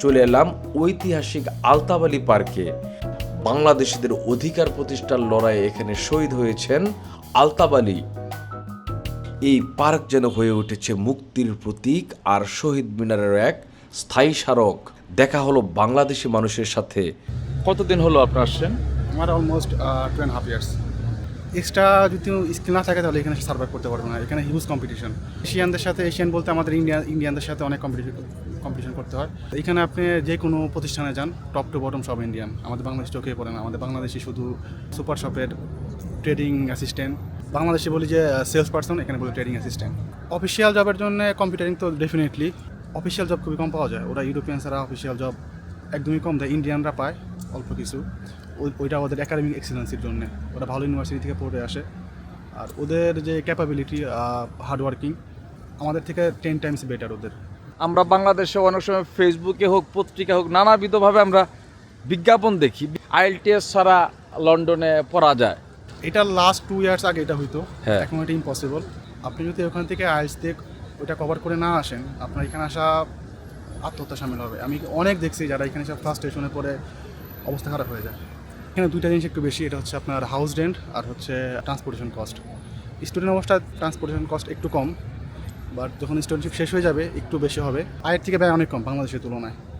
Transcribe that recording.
চলে এলাম ঐতিহাসিক আলতাবালি পার্কে। বাংলাদেশিদের অধিকার প্রতিষ্ঠার লড়াইয়ে এখানে শহীদ হয়েছেন আলতাবালি। এই পার্ক যেন হয়ে উঠেছে মুক্তির প্রতীক আর শহীদ মিনারের এক স্থায়ী স্মারক। দেখা হলো বাংলাদেশি মানুষের সাথে। কতদিন হলো আপনার আসছেন? আমার almost two and half years extra যদি স্কিল না থাকে তাহলে এখানে সার্ভাইভ করতে পারব না। এখানে হিউজ কম্পিটিশন এশিয়ানদের সাথে, এশিয়ান বলতে আমাদের ইন্ডিয়া, ইন্ডিয়ানদের সাথে অনেক কম্পিটিশন কম্পিটিশন করতে হয়। এখানে আপনি যে কোনো প্রতিষ্ঠানে যান টপ টু বটম সব ইন্ডিয়ান আমাদের বাংলাদেশ চোখে পড়ে না। আমাদের বাংলাদেশি শুধু সুপার শপের ট্রেডিং অ্যাসিস্ট্যান্ট বাংলাদেশে বলি যে সেলস পার্সন এখানে বলি ট্রেডিং অ্যাসিস্ট্যান্ট অফিসিয়াল জবের জন্য কম্পিউটারিং তো ডেফিনেটলি অফিসিয়াল জব খুবই কম পাওয়া যায়। ওরা ইউরোপিয়ানসরা অফিসিয়াল জব একদমই কম। দেয় ইন্ডিয়ানরা পায়। অল্প কিছু। ওই- ওইটা ওদের একাডেমিক এক্সেলেন্সির জন্য। ওরা ভালো ইউনিভার্সিটি থেকে পড়ে আসে। আর ওদের যে ক্যাপাবিলিটি হার্ডওয়ার্কিং আমাদের থেকে টেন টাইমস বেটার ওদের। আমরা বাংলাদেশে অনেক সময় ফেসবুকে হোক পত্রিকা হোক নানাবিধভাবে আমরা বিজ্ঞাপন দেখি। আইএলটিএস ছাড়া লন্ডনে পড়া যায়। এটা লাস্ট টু ইয়ার্স আগে এটা হইতো। হ্যাঁ। এখন এটা ইম্পসিবল আপনি যদি ওখান থেকে আইএলস দিয়ে ওইটা কভার করে না আসেন আপনার এখানে আসা আত্মহত্যা সামিল হবে। আমি অনেক দেখছি যারা এখানে সব ফার্স্ট স্টেশনে পরে অবস্থা খারাপ হয়ে যায়। এখানে দুইটা জিনিস একটু বেশি, এটা হচ্ছে আপনার হাউস রেন্ট আর হচ্ছে ট্রান্সপোর্টেশন কস্ট স্টুডেন্ট অবস্থায় ট্রান্সপোর্টেশন কস্ট একটু কম বাট যখন স্টুডেন্টশিপ শেষ হয়ে যাবে, একটু বেশি হবে। আয়ের থেকে ব্যয় অনেক কম বাংলাদেশের তুলনায়।